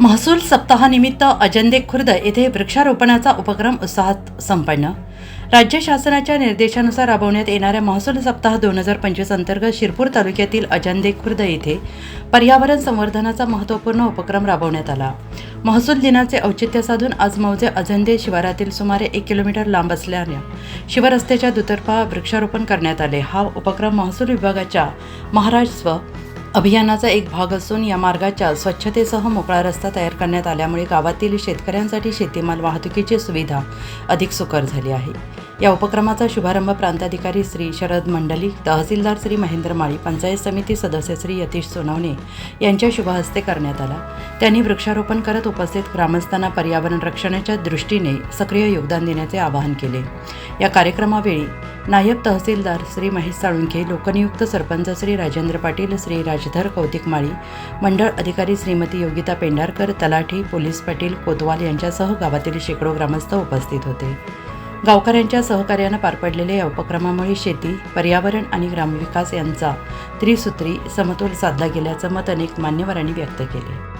महसूल सप्ताहानिमित्त अजंदे खुर्द येथे वृक्षारोपणाचा उपक्रम उत्साहात संपन्न. राज्य शासनाच्या निर्देशानुसार राबवण्यात येणाऱ्या महसूल सप्ताह दोन हजार पंचवीस अंतर्गत शिरपूर तालुक्यातील अजंदे खुर्द येथे पर्यावरण संवर्धनाचा महत्त्वपूर्ण उपक्रम राबवण्यात आला. महसूल दिनाचे औचित्य साधून आज मौजे अजंदे शिवारातील सुमारे एक किलोमीटर लांब असल्याने शिवरस्त्याच्या दुतर्फा वृक्षारोपण करण्यात आले. हा उपक्रम महसूल विभागाच्या महाराष्ट्र अभियानाचा एक भाग असून या मार्गाच्या स्वच्छतेसह मोकळा रस्ता तयार करण्यात आल्यामुळे गावातील शेतकऱ्यांसाठी शेतीमाल वाहतुकीची सुविधा अधिक सुकर झाली आहे. या उपक्रमाचा शुभारंभ प्रांताधिकारी श्री शरद मंडली तहसीलदार श्री महेंद्र माळी पंचायत समिती सदस्य श्री यतीश सोनवणे यांच्या शुभहस्ते करण्यात आला. त्यांनी वृक्षारोपण करत उपस्थित ग्रामस्थांना पर्यावरण रक्षणाच्या दृष्टीने सक्रिय योगदान देण्याचे आवाहन केले. या कार्यक्रमावेळी नायब तहसीलदार श्री महेश साळुंखे लोकनियुक्त सरपंच श्री राजेंद्र पाटील श्री राजधर कौतिक माळी मंडळ अधिकारी श्रीमती योगिता पेंढारकर तलाठी पोलीस पाटील कोतवाल यांच्यासह गावातील शेकडो ग्रामस्थ उपस्थित होते. गावकऱ्यांच्या सहकार्यानं पार पडलेल्या या उपक्रमामुळे शेती पर्यावरण आणि ग्रामविकास यांचा त्रिसूत्री समतोल साधला गेल्याचं मत अनेक मान्यवरांनी व्यक्त केले.